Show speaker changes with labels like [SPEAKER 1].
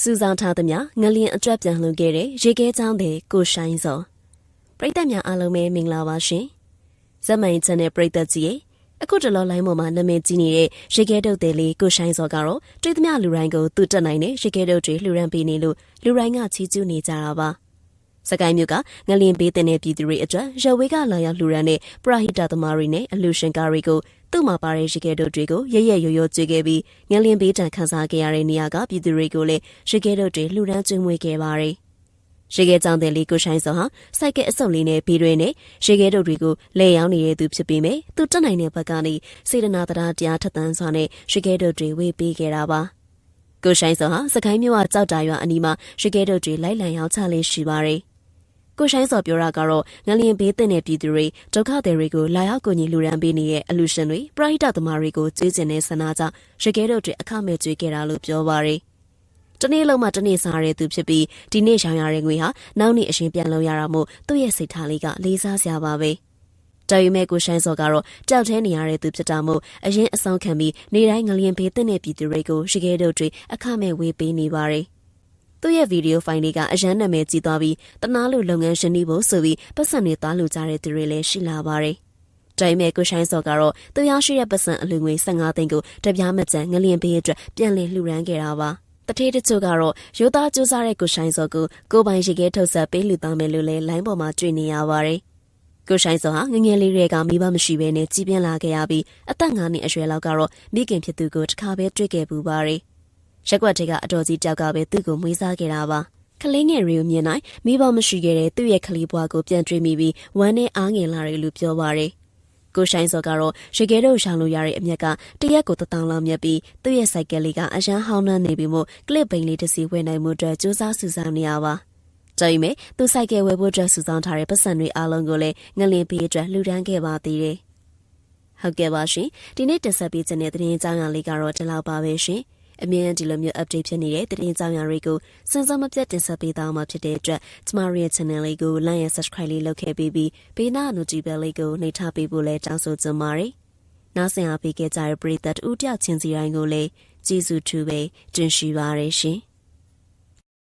[SPEAKER 1] စူဆောင်းထားသမျှငလျင်အတွက်ပြန်လှုပ်ခဲ့တဲ့ရေခဲချောင်းတဲ့ကိုရှိုင်းစောပရိသတ်များအားလုံးပဲမင်္ဂလာပါရှင်ဇက်မိုင်ချန်နယ်ပရိသတ်ကြီးရဲ့အခုတလောလိုင်းပေါ်မှာနာမည်ကြီးနေတဲ့ရေခဲတုတ်တဲ့လေးကိုရှိုင်းစောကတော့တွေ့သမျှလူတိုင်းကိုသူတက်နိုင်တဲ့ရေခဲတုတ်တွေလှူရန်ပေးနေလို့လူတိုင်းကချီးကျူးနေကြတာပါ စကိုင်းမြို့ကငလျင်ပေးတဲ့ပြည်သူတွေအတွက်ရဝေးကလာရောက်လှူရန်တဲ့ပရဟိတသမားတွေနဲ့အလူရှင်ကားတွေကိုသူ့မှာပါတဲ့ရေခဲတုတ်တွေကိုရရရိုးရိုးကျွေးခဲ့ပြီးငလျင်ပေးတံခန်းစားခဲ့ရတဲ့နေရာကပြည်သူတွေကိုလည်းရေခဲတုတ်တွေလှူဒန်းကျွေးမွေးခဲ့ပါတယ်။ရေခဲကြောင်တဲ့လေးကိုဆိုင်စောဟာစိုက်ကဲအစုပ်လေးနဲ့ဘီတွေနဲ့ရေခဲတုတ်တွေကိုလဲရောင်းနေတဲ့သူဖြစ်ပြီးမြဲသူတက်နိုင်တဲ့ဘက်ကနေစေတနာတရားတရားထက်သန်စွာနဲ့ရေခဲတုတ်တွေဝေပေးခဲ့တာပါ။ကိုဆိုင်စောဟာစကိုင်းမြို့ကကြောက်တာရွာအနီးမှာရေခဲတုတ်တွေလိုက်လံရောင်းချလေးရှိပါတယ်။ ကိုဆိုင်စော်ပြောတာကတော့ငလျင်ဘေးသင့်တဲ့ပြည်သူတွေဒုက္ခသည်တွေကိုလာရောက်ကူညီလူရန်ပေးနေတဲ့အလူရှင်တွေပရိဟိတသမားတွေကိုကျေးဇူးနဲ့ဆန္ဒကြောင့်ရကဲတို့တွေအခမဲ့ကြွေးခဲ့တာလို့ပြောပါရယ်တနေ့လုံးမှတနေ့စားရတဲ့သူဖြစ်ပြီးဒီနေ့ရောင်ရတဲ့ငွေဟာနောက်နေ့အရှင်ပြန်လုံရတာမို့သူ့ရဲ့စိတ်ထားလေးကလေးစားစရာပါပဲတော်ရီမဲကိုရှိုင်းစော်ကတော့ကြောက်ထဲနေရတဲ့သူဖြစ်တာမို့အရင်အဆောင်ခံပြီးနေတိုင်းငလျင်ဘေးသင့်တဲ့ပြည်သူတွေကိုရကဲတို့တွေအခမဲ့ဝေးပေးနေပါရယ် သူ့ရဲ့ဗီဒီယိုဖိုင်တွေကအရန်နာမည်ကြီးသွားပြီးတနာလူလုပ်ငန်းရှင်နေဖို့ဆိုပြီးပတ်စံတွေသွားလူကြတဲ့သူတွေလည်းရှိလာပါတယ်။တိုင်မဲ့ကိုရှိုင်းစော်ကတော့သူရရှိတဲ့ပတ်စံအလူငွေ15သိန်းကိုတပြားမကျန်ငလျင်ပေးအတွက်ပြန်လည်လှူဒန်းခဲ့တာပါ။တထေးတချို့ကတော့ရိုးသားကြိုးစားတဲ့ကိုရှိုင်းစော်ကိုကိုပိုင်ရေခဲထုတ်ဆက်ပေးလူသားမယ်လို့လည်းလိုင်းပေါ်မှာတွေ့နေရပါတယ်။ကိုဆိုင်စောဟာငငယ်လေးတွေကမိဘမရှိဘဲနဲ့ကြီးပြင်းလာခဲ့ရပြီးအသက်9နှစ်အရွယ်လောက်ကတော့မိခင်ဖြစ်သူကိုတစ်ခါပဲတွေ့ခဲ့ပူပါတယ်။ ရက်ွက်တွေကအတော်ကြီးကြောက်ကပဲသူ့ကိုမွေးစားခဲ့တာပါကလေးငယ်တွေကိုမြင်နိုင်မိဘမရှိခဲ့တဲ့သူ့ရဲ့ကလေးဘွားကိုပြန်တွေ့မိပြီးဝမ်းနဲ့အားငယ်လာတယ်လို့ပြောပါရယ်ကိုဆိုင်စောကတော့ရေခဲတို့ရှောင်းလို့ရတဲ့အမြက်ကတရက်ကိုတထောင်လောက်မြက်ပြီးသူ့ရဲ့စိုက်ကယ်လေးကအရန်ဟောင်းနှမ်းနေပြီးမို့ကလစ်ဘိန်လေးတစ်စီဝယ်နိုင်မှုအတွက်စူးစမ်းစူးစမ်းနေရပါကြိမ်မဲ့သူစိုက်ကယ်ဝယ်ဖို့အတွက်စူးစမ်းထားတဲ့ပတ်စံတွေအားလုံးကိုလည်းငလင်ပေးအတွက်လှူဒန်းခဲ့ပါသေးတယ်ဟုတ်ကဲ့ပါရှင်ဒီနေ့တင်ဆက်ပေးခြင်းတဲ့သတင်းကြောင်းရာလေးကတော့ဒီလောက်ပါပဲရှင်။ အမြဲတမ်းဒီလိုမျိုး update ဖြစ်နေတဲ့သတင်းကြောင်းရာတွေကိုစင်စမပြတ်တင်ဆက်ပေးသားမှာဖြစ်တဲ့အတွက်ကျမတို့ရဲ့ channel လေးကို like နဲ့ subscribe လေးလုပ်ခဲ့ပြီးပြီးဘေးနား notification လေးကိုနှိပ်ထားပေးဖို့လည်းတောင်းဆိုချင်ပါတယ်။နောက်ဆင်အားပေးခဲ့ကြတဲ့ပရိသတ်ဦးတယောက်ချင်းစီတိုင်းကိုလည်းကျေးဇူးထူးပဲတင်ရှိပါရရှင်။